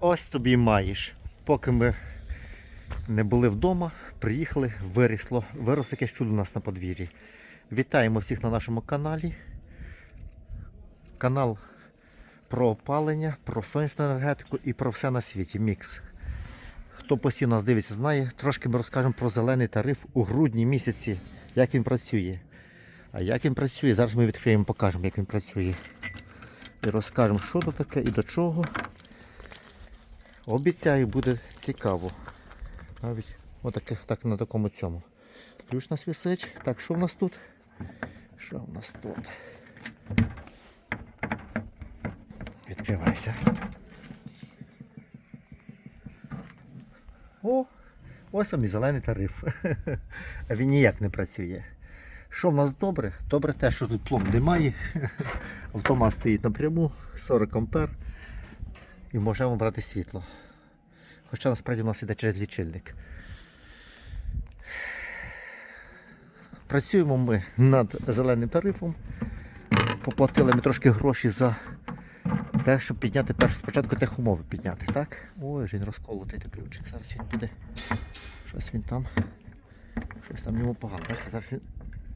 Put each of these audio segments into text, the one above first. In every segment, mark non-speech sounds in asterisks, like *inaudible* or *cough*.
Ось тобі маєш. Поки ми не були вдома, приїхали, вирісло, вирос якесь чудо у нас на подвір'ї. Вітаємо всіх на нашому каналі. Канал про опалення, про сонячну енергетику і про все на світі. Мікс. Хто постійно нас дивиться, знає, трошки ми розкажемо про зелений тариф у грудні місяці, як він працює. А як він працює, зараз ми відкриємо, покажемо, як він працює. І розкажемо, що то таке і до чого. Обіцяю, буде цікаво. Навіть отаке, так на такому цьому. Ключ нас висить. Так, що в нас тут? Що в нас тут? Відкривайся. О, ось вам і зелений тариф. А *laughs* він ніяк не працює. Що в нас добре? Добре те, що тут пломб немає. *laughs* Автомат стоїть напряму, 40 ампер. І можемо брати світло. Хоча насправді в нас іде через лічильник. Працюємо ми над зеленим тарифом. Поплатили ми трошки гроші за те, щоб підняти першу спочатку техумови підняти, так? Ой, він розколотий той ключик. Зараз він буде. Щось він там. Щось там йому погано. Зараз він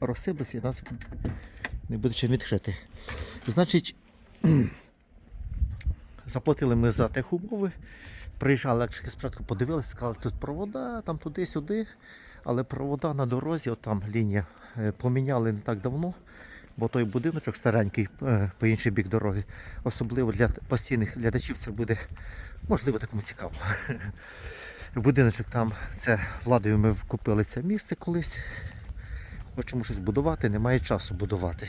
розсиплеться і нас не буде чим відкрити. Значить, заплатили ми за техумови. Приїжджали електрики спочатку подивилися, сказали, тут провода, там туди-сюди. Але провода на дорозі, от там лінія, е, поміняли не так давно, бо той будиночок старенький е, по інший бік дороги, особливо для постійних глядачів, це буде можливо такому цікаво. *laughs* Будиночок там, це владою ми купили це місце колись. Хочемо щось будувати, немає часу будувати.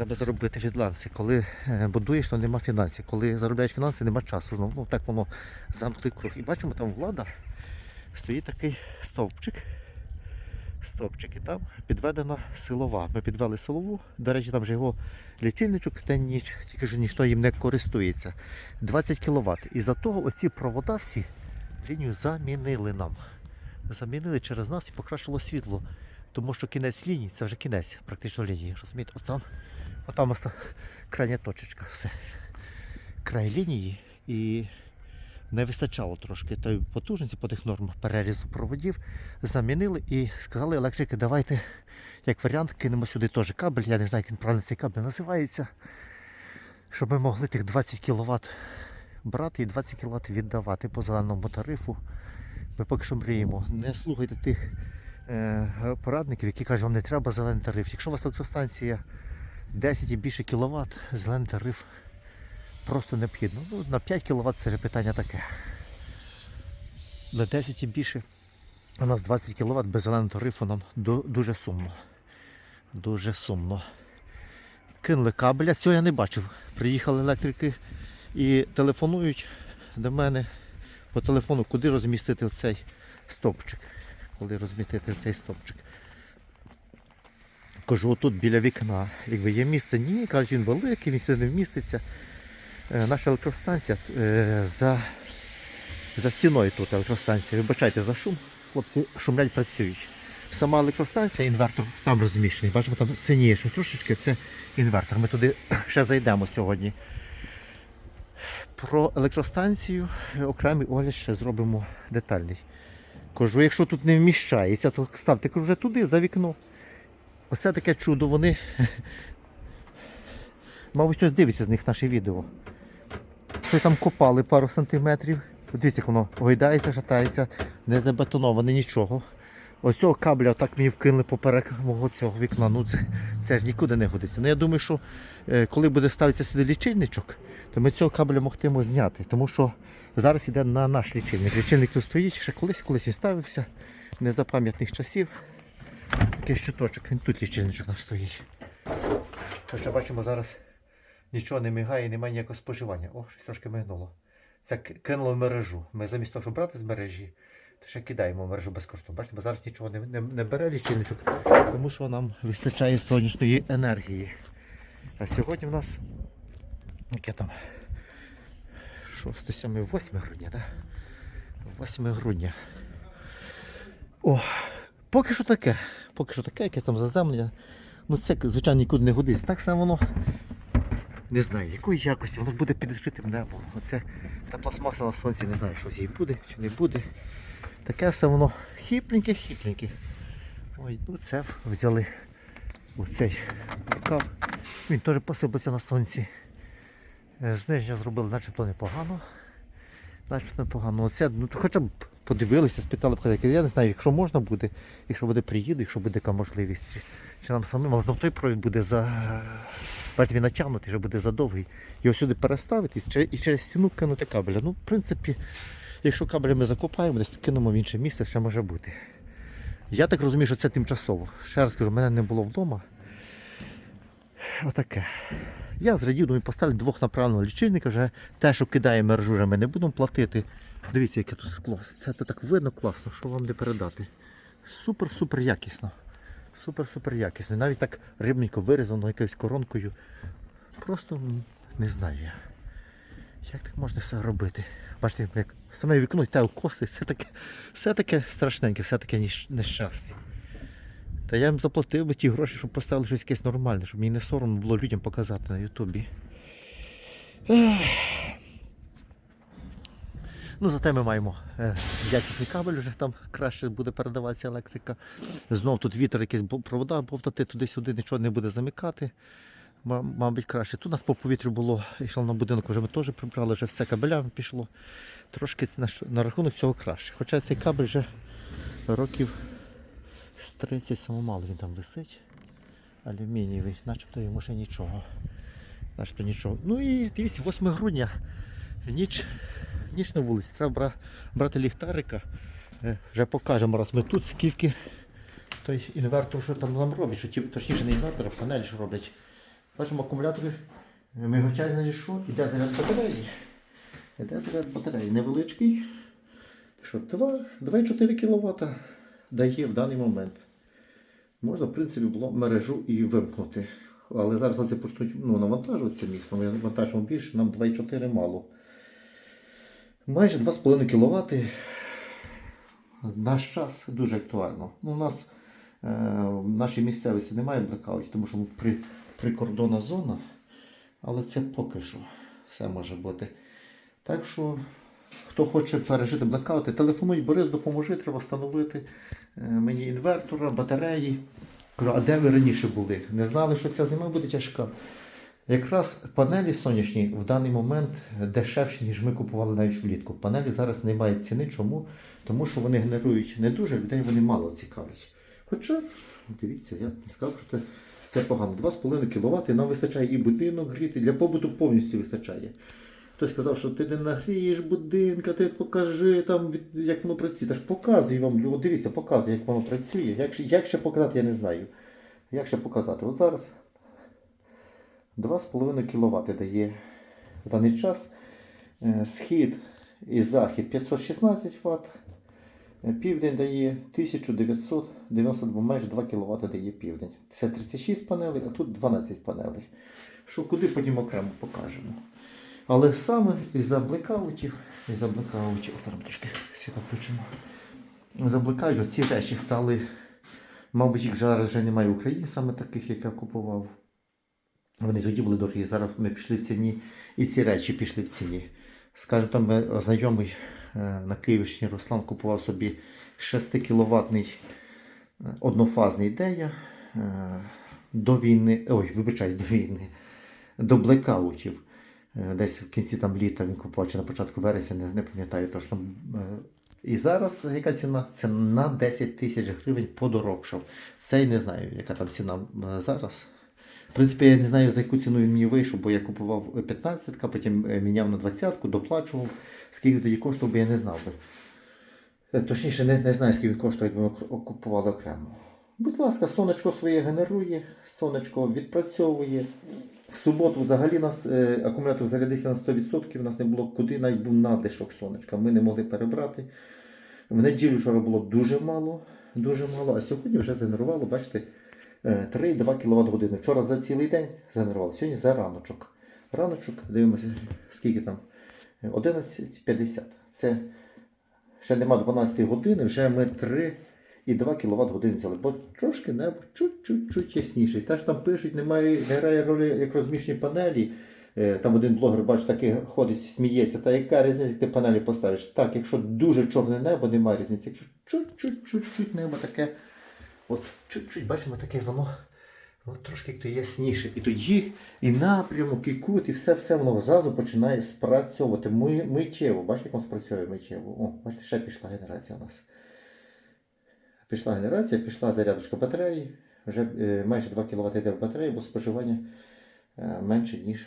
Треба заробити фінанси. Коли е, будуєш, то нема фінансів. Коли заробляєш фінанси, нема часу. Знову ну, так воно замкнутий круг. І бачимо, там влада стоїть такий стовпчик. Стовпчик і там підведена силова. Ми підвели силову. До речі, там же його лічильничок день ніч, тільки ж ніхто їм не користується. 20 кВт. І за того оці провода всі лінію замінили нам. Замінили через нас і покращило світло. Тому що кінець лінії це вже кінець практично лінії. Розумієте? Отам, отам ось крайня точечка. Все. Край лінії і не вистачало трошки тої потужності по тих нормах перерізу проводів. Замінили і сказали електрики, давайте, як варіант, кинемо сюди теж кабель. Я не знаю, як він правильно цей кабель називається. Щоб ми могли тих 20 кВт брати і 20 кВт віддавати по зеленому тарифу. Ми поки що мріємо. Не слухайте тих е, порадників, які кажуть, вам не треба зелений тариф. Якщо у вас електростанція 10 і більше кВт, зелений тариф просто необхідно. Ну, на 5 кВт це вже питання таке. На 10 і більше. У нас 20 кВт без зеленого тарифу нам дуже сумно. Дуже сумно. Кинули кабеля, цього я не бачив. Приїхали електрики і телефонують до мене по телефону, куди розмістити цей стовпчик. Коли розмістити цей стовпчик. Кажу, отут біля вікна. Якби є місце, ні, кажуть, він великий, він сюди не вміститься. Е, Наша електростанція е, за, за стіною тут електростанція. Вибачайте за шум, хлопці шумлять працюють. Сама електростанція, інвертор там розміщений. Бачимо, там синіє, що трошечки це інвертор. Ми туди *clears throat* ще зайдемо сьогодні. Про електростанцію окремий огляд ще зробимо детальний. Кажу, якщо тут не вміщається, то ставте кажу, вже туди, за вікно. Оце таке чудо, вони. *laughs* Мабуть, хтось дивиться з них наші відео. Щось там копали пару сантиметрів. Дивіться, як воно гойдається, шатається, не забетоноване нічого. Ось цього кабеля так мені вкинули поперек мого цього вікна. Ну це, це ж нікуди не годиться. Ну я думаю, що е, коли буде ставитися сюди лічильничок, то ми цього кабеля могтимо зняти. Тому що зараз йде на наш лічильник. Лічильник тут стоїть, ще колись, колись він ставився, не за пам'ятних часів. Такий щиточок, він тут лічильничок наш стоїть. Хоча бачимо зараз нічого не мигає, немає ніякого споживання. О, щось трошки мигнуло. Це кинуло в мережу. Ми замість того, щоб брати з мережі, то ще кидаємо мережу безкоштовно. Бачите, бо зараз нічого не, не, не бере лічильничок, тому що нам вистачає сонячної енергії. А сьогодні в нас яке там 6, 7, 8 грудня, так? 8 грудня. О, поки що таке. Поки що таке, яке там заземлення. Ну це, звичайно, нікуди не годиться. Так само воно Не знаю, якої якості, воно буде під відкритим небом. Оце та пластмаса на сонці, не знаю, що з її буде чи не буде. Таке все воно хіпленьке-хіпленьке. Ой, ну це взяли оцей рукав. Він теж посипався на сонці. Е, Зниження зробили начебто непогано. Начебто непогано. Оце, ну, хоча б подивилися, спитали б. Я не знаю, якщо можна буде, якщо буде приїду, якщо буде така можливість. Чи, нам самим, але знов той провід буде за. Бачите, він натягнутий, вже буде задовгий. Його сюди переставити і через стіну кинути кабеля. Ну, в принципі, якщо кабеля ми закопаємо, десь кинемо в інше місце, ще може бути. Я так розумію, що це тимчасово. Ще раз кажу, мене не було вдома. Отаке. Я зрадів, думаю, поставлю двохнаправного лічильника, вже те, що кидає мережу, вже ми не будемо платити. Дивіться, яке тут скло. Це то так видно класно, що вам не передати. Супер-супер якісно. Супер-супер якісно. Навіть так рибненько вирізано якоюсь коронкою. Просто не знаю я. Як так можна все робити? Бачите, як саме вікно, те коси, все таке, все таке страшненьке, все таке нещасне. Та я їм заплатив би ті гроші, щоб поставили щось якесь нормальне, щоб мені не соромно було людям показати на Ютубі. Ну, зате ми маємо е, якісний кабель, вже там краще буде передаватися електрика. Знов тут вітер, якийсь провода бовтати туди-сюди, нічого не буде замикати. Ма- Мабуть, краще. Тут у нас по повітрю було, йшло на будинок, вже ми теж прибрали, вже все кабелями пішло. Трошки на, на рахунок цього краще. Хоча цей кабель вже років з 30 самомало він там висить. Алюмінієвий, начебто йому ще нічого. Начебто нічого. Ну і дивіться, 8 грудня. Ніч, ніч на вулиці. Треба бра- брати ліхтарика. Е, Вже покажемо, раз ми тут, скільки той інвертор, що там нам робить, що ті, точніше не інвертор, а панелі що роблять. Бачимо акумулятори, миготять на що, іде заряд батареї. Іде заряд батареї. Невеличкий. Що, 2 2,4 кВт дає в даний момент. Можна, в принципі, було мережу і вимкнути. Але зараз вони почнуть ну, навантажуватися міцно. Ми навантажимо більше, нам 2,4 мало. Майже 2,5 кВт наш час дуже актуально. Ну, у нас е, в нашій місцевості немає блекаутів, тому що при, прикордонна зона, але це поки що все може бути. Так що, хто хоче пережити блекаути, телефонуй, Борис, допоможи, треба встановити е, мені інвертора, батареї. А де ви раніше були? Не знали, що ця зима буде тяжка. Якраз панелі сонячні в даний момент дешевші, ніж ми купували навіть влітку. Панелі зараз не мають ціни. Чому? Тому що вони генерують не дуже, людей вони мало цікавлять. Хоча, дивіться, я не сказав, що це, це погано. 2,5 кВт нам вистачає і будинок гріти, для побуту повністю вистачає. Хтось сказав, що ти не нагрієш будинка, ти покажи там, як воно працює. Та ж показую вам, дивіться, показую, як воно працює. Як, як ще показати, я не знаю. Як ще показати? От зараз 2,5 кВт дає в даний час. Е, Схід і захід 516 Вт. Е, Південь дає 1992, майже 2 кВт дає південь. Це 36 панелей, а тут 12 панелей. Що куди потім окремо покажемо. Але саме із-за блекаутів, із-за блекаутів, зараз трошки світло включимо. За ці речі стали, мабуть, їх зараз вже немає в Україні, саме таких, як я купував. Вони тоді були дорогі, зараз ми пішли в ціні, і ці речі пішли в ціні. Скажімо, там знайомий е, на Київщині Руслан купував собі 6 кіловатний е, однофазний дея е, до війни, ой, вибачаюсь, до війни, до блекаутів. Десь в кінці там літа він купував чи на початку вересня, не, не пам'ятаю точно. І зараз яка ціна? Це на 10 тисяч гривень подорожчав. Це й не знаю, яка там ціна зараз. В принципі, я не знаю, за яку ціну він мені вийшов, бо я купував 15, потім е, міняв на 20-ку, доплачував. Скільки тоді коштував, бо я не знав би. Е, Точніше, не, не знаю, скільки він коштує, якби ми купували окремо. Будь ласка, сонечко своє генерує, сонечко відпрацьовує. В суботу взагалі нас е, акумулятор зарядився на 100%, у нас не було куди, навіть був надлишок сонечка. Ми не могли перебрати. В неділю вчора було дуже мало, дуже мало, а сьогодні вже згенерувало, бачите, е, 3,2 кВт години. Вчора за цілий день згенерувало, сьогодні за раночок. Раночок, дивимося, скільки там. Е, 11.50. Це ще нема 12 години, вже ми 3,2 кВт годин взяли. Бо трошки небо чуть-чуть ясніше. Та ж там пишуть, немає, не грає ролі як розміщені панелі. Е, Там один блогер, бачу, такий ходить, сміється. Та яка різниця, як ти панелі поставиш? Так, якщо дуже чорне небо, немає різниці. Якщо чуть-чуть небо таке, от чуть-чуть, бачимо, таке воно. От трошки то ясніше. І тоді і напрямок, і кут, і все, все воно зразу починає спрацьовувати. Ми, миттєво. Бачите, як воно спрацьовує миттєво. О, бачите, ще пішла генерація у нас. Пішла генерація, пішла зарядочка батареї. Вже е, майже 2 кВт йде в батареї, бо споживання е, менше, ніж,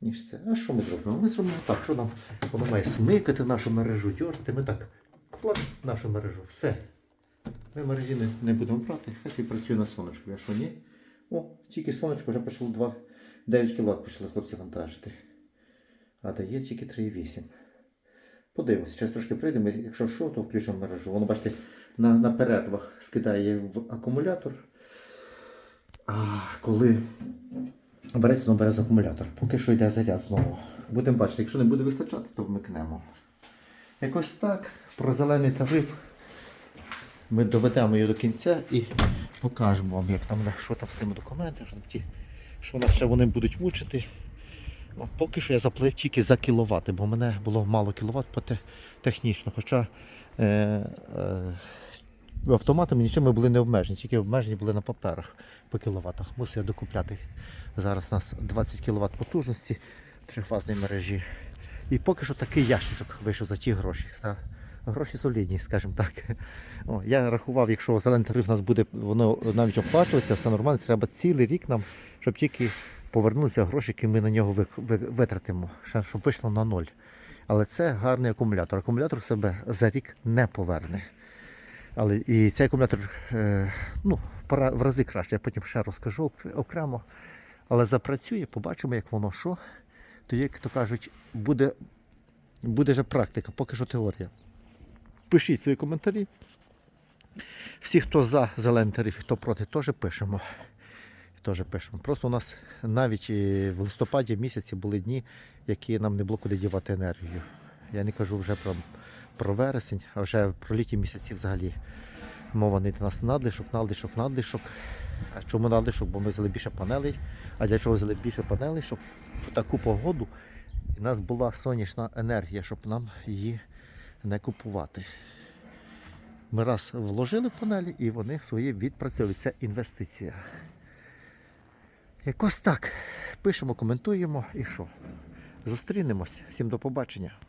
ніж це. А що ми зробимо? Ми зробимо так, що нам воно має смикати нашу мережу, дьорти. Ми так клас нашу мережу. Все. Ми мережі не, не будемо брати, хай собі працює на сонечку, а що ні? О, тільки сонечко вже пішло 2, 9 кВт пішли хлопці вантажити. А дає тільки 3,8. Подивимося, зараз трошки прийдемо, якщо що, то включимо мережу. Воно, бачите, на, на перервах скидає в акумулятор. А коли береться, воно бере з акумулятор. Поки що йде заряд знову. Будемо бачити, якщо не буде вистачати, то вмикнемо. Якось так. Про зелений тариф ми доведемо її до кінця і покажемо вам, як там, що там з тими документами, що, нас ще вони будуть мучити. Ну, поки що я заплатив тільки за кіловати, бо мене було мало кіловат те- технічно. Хоча е, е, автоматами нічим ми були не обмежені, тільки обмежені були на паперах по кіловатах. Мусив я докупляти. Зараз у нас 20 кВт потужності трифазної мережі. І поки що такий ящичок вийшов за ті гроші. За гроші солідні, скажімо так. *laughs* О, я рахував, якщо зелений тариф у нас буде, воно навіть оплачуватися, все нормально, треба цілий рік нам, щоб тільки повернулися гроші, які ми на нього ви- ви- витратимо, щоб вийшло на ноль. Але це гарний акумулятор. Акумулятор себе за рік не поверне. Але і цей акумулятор е, ну, в рази краще, я потім ще розкажу окремо. Але запрацює, побачимо, як воно що. То, як то кажуть, буде, буде вже практика, поки що теорія. Пишіть свої коментарі. Всі, хто за зелений тариф, хто проти, теж пишемо. Теж пишемо. Просто у нас навіть в листопаді місяці були дні, які нам не було куди дівати енергію. Я не кажу вже про, про вересень, а вже про літні місяці взагалі. Мова не йде у нас надлишок, надлишок, надлишок. А чому надлишок? Бо ми взяли більше панелей. А для чого взяли більше панелей? Щоб в таку погоду у нас була сонячна енергія, щоб нам її не купувати. Ми раз вложили в панелі і вони свої відпрацьовують. Це інвестиція. Якось так. Пишемо, коментуємо і що. Зустрінемось. Всім до побачення.